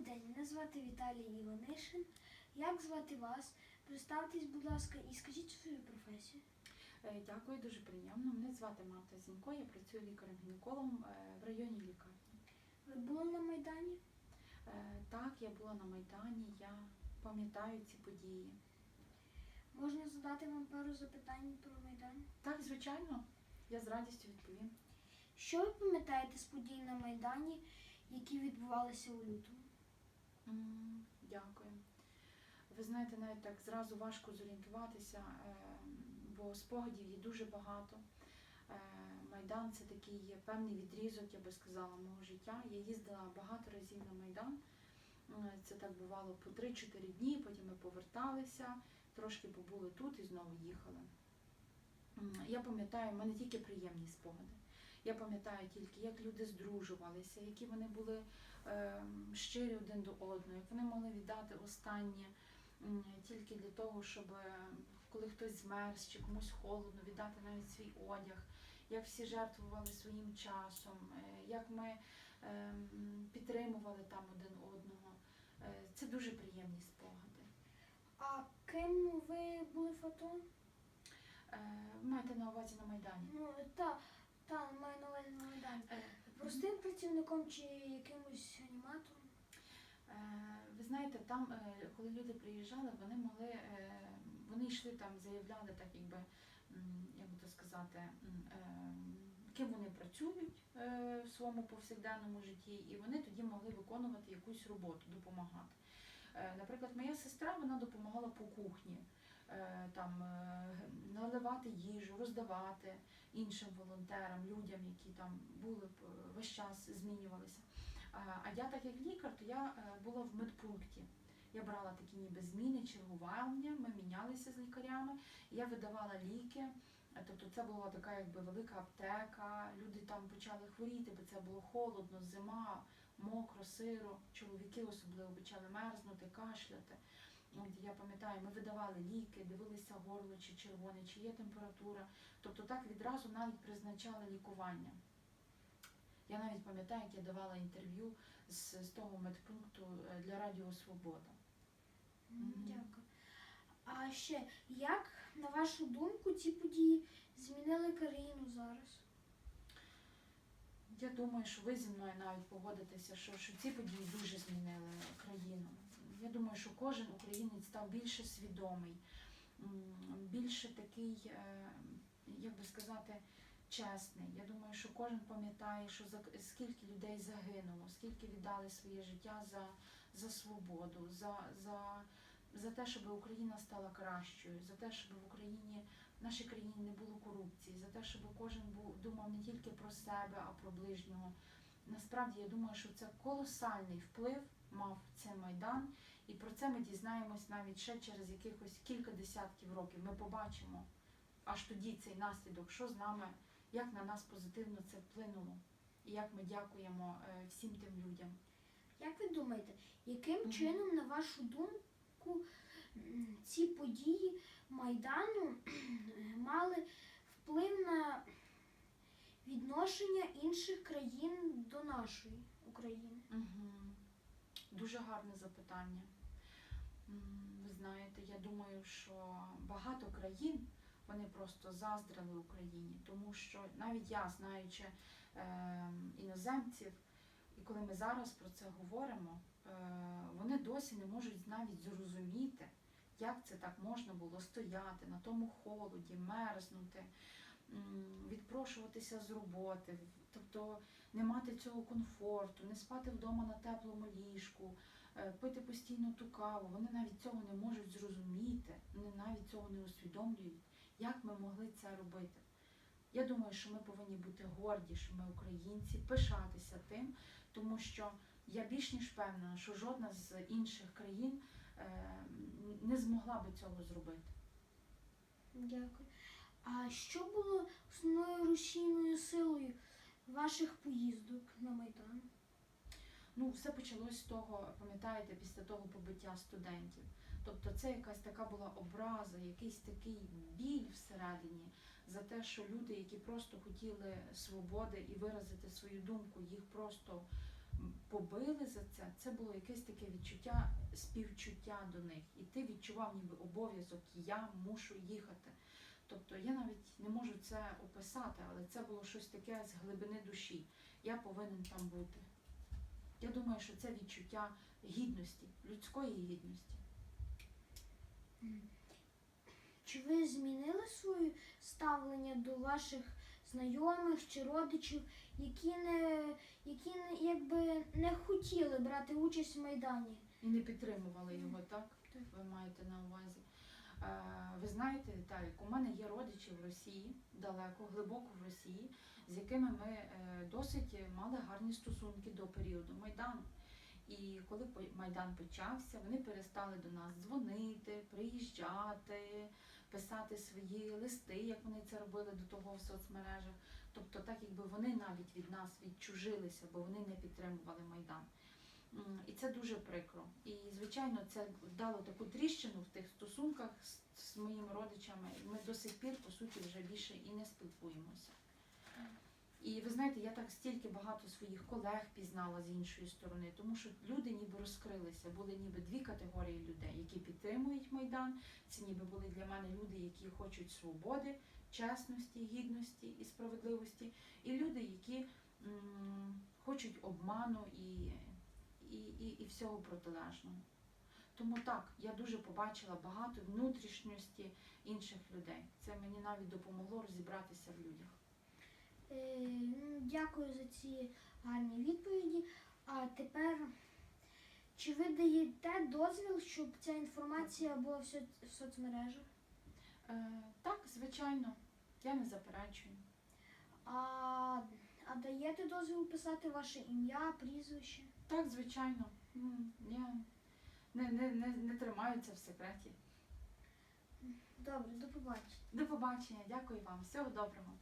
день, мене звати Віталій Іванишин. Як звати вас? Представтесь, будь ласка, і скажіть свою професію. Е, Дякую, дуже приємно. Мене звати Марта Зінько, я працюю лікарем-гінекологом е, в районній лікарні. Ви були на Майдані? Е, Так, я була на Майдані, я пам'ятаю ці події. Можна задати вам пару запитань про Майдан? Так, звичайно, я з радістю відповім. Що ви пам'ятаєте з подій на Майдані, які відбувалися у лютому? Дякую. Ви знаєте, навіть так зразу важко зорієнтуватися, е, бо спогадів є дуже багато. Е, Майдан це такий певний відрізок, я би сказала, мого життя. Я їздила багато разів на Майдан. Е, Це так бувало по 3-4 дні, потім ми поверталися, трошки побули тут і знову їхали. Я пам'ятаю, в мене тільки приємні спогади. Я пам'ятаю тільки, як люди здружувалися, які вони були е, щирі один до одного, як вони могли віддати останнє тільки для того, щоб е, коли хтось змерз чи комусь холодно, віддати навіть свій одяг, як всі жертвували своїм часом, е, як ми е, підтримували там один одного. Е, Це дуже приємні спогади. А ким ви були? Е, маєте на увазі на Майдані? Ну, та, та, маю на увазі на Майдані. Е, Простим працівником чи якимось аніматором? Е, Ви знаєте, там, е, коли люди приїжджали, вони могли, е, вони йшли там, заявляли так, якби, як би то сказати, ким вони працюють в своєму повсякденному житті, і вони тоді могли виконувати якусь роботу, допомагати. Наприклад, моя сестра вона допомагала по кухні. Е, Там е, наливати їжу, роздавати іншим волонтерам, людям, які там були е, весь час змінювалися. А я, так як лікар, то я була в медпункті. Я брала такі ніби зміни, чергування, ми мінялися з лікарями, я видавала ліки. Тобто це була така якби велика аптека, люди там почали хворіти, бо це було холодно, зима, мокро, сиро, чоловіки особливо почали мерзнути, кашляти. От я пам'ятаю, ми видавали ліки, дивилися горло чи червоне, чи є температура. Тобто так відразу навіть призначали лікування. Я навіть пам'ятаю, як я давала інтерв'ю з, з того медпункту е, для Радіо Свобода. Дякую. А ще, як, на вашу думку, ці події змінили країну зараз? Я думаю, що ви зі мною навіть погодитеся, що, що ці події дуже змінили країну. Я думаю, що кожен українець став більше свідомий, більше такий, е, як би сказати, чесний. Я думаю, що кожен пам'ятає, що за скільки людей загинуло, скільки віддали своє життя за, за свободу, за, за, за те, щоб Україна стала кращою, за те, щоб в Україні в нашій країні не було корупції, за те, щоб кожен був думав не тільки про себе, а про ближнього. Насправді я думаю, що це колосальний вплив мав цей майдан, і про це ми дізнаємось навіть ще через якихось кілька десятків років. Ми побачимо аж тоді цей наслідок, що з нами, як на нас позитивно це вплинуло, і як ми дякуємо е, всім тим людям. Як ви думаєте, яким чином, на вашу думку, ці події Майдану мали вплив на відношення інших країн до нашої України? Угу. Дуже гарне запитання. Ви знаєте, я думаю, що багато країн вони просто заздрили Україні, тому що навіть я, знаючи е, іноземців, і коли ми зараз про це говоримо, е, вони досі не можуть навіть зрозуміти, як це так можна було стояти на тому холоді, мерзнути, відпрошуватися з роботи, тобто не мати цього комфорту, не спати вдома на теплому ліжку, е, пити постійно ту каву. Вони навіть цього не можуть зрозуміти, вони навіть цього не усвідомлюють, як ми могли це робити. Я думаю, що ми повинні бути горді, що ми українці, пишатися тим, тому що я більш ніж впевнена, що жодна з інших країн е, не змогла би цього зробити. Дякую. А що було основною рушійною силою ваших поїздок на Майдан? Ну, все почалось з того, пам'ятаєте, після того побиття студентів. Тобто це якась така була образа, якийсь такий біль всередині за те, що люди, які просто хотіли свободи і виразити свою думку, їх просто побили за це, це було якесь таке відчуття співчуття до них. І ти відчував ніби обов'язок, я мушу їхати. Тобто я навіть не можу це описати, але це було щось таке з глибини душі. Я повинен там бути. Я думаю, що це відчуття гідності, людської гідності. Чи ви змінили своє ставлення до ваших знайомих чи родичів, які не, які не, якби не хотіли брати участь в Майдані? І не підтримували його, так? Так. Ви маєте на увазі. Ви знаєте, Віталік, у мене є родичі в Росії, далеко, глибоко в Росії, з якими ми е, досить мали гарні стосунки до періоду Майдану. І коли Майдан почався, вони перестали до нас дзвонити, приїжджати, писати свої листи, як вони це робили до того в соцмережах. Тобто, так якби вони навіть від нас відчужилися, бо вони не підтримували Майдан. І це дуже прикро. І звичайно, це дало таку тріщину в тих стосунках з, з моїми родичами. Ми до сих пір, по суті, вже більше і не спілкуємося. І ви знаєте, я так стільки багато своїх колег пізнала з іншої сторони, тому що люди ніби розкрилися. Були ніби дві категорії людей, які підтримують майдан. Це ніби були для мене люди, які хочуть свободи, чесності, гідності і справедливості, і люди, які м, хочуть обману і всього протилежного. Тому так, я дуже побачила багато внутрішньості інших людей. Це мені навіть допомогло розібратися в людях. Е, ну, Дякую за ці гарні відповіді. А тепер, чи ви даєте дозвіл, щоб ця інформація була в в соцмережах? Е, так, звичайно, я не заперечую. А, а даєте дозвіл писати ваше ім'я, прізвище? Так, звичайно. Я не, не, не, не тримаються в секреті. Добре, до побачення. До побачення, дякую вам, всього доброго.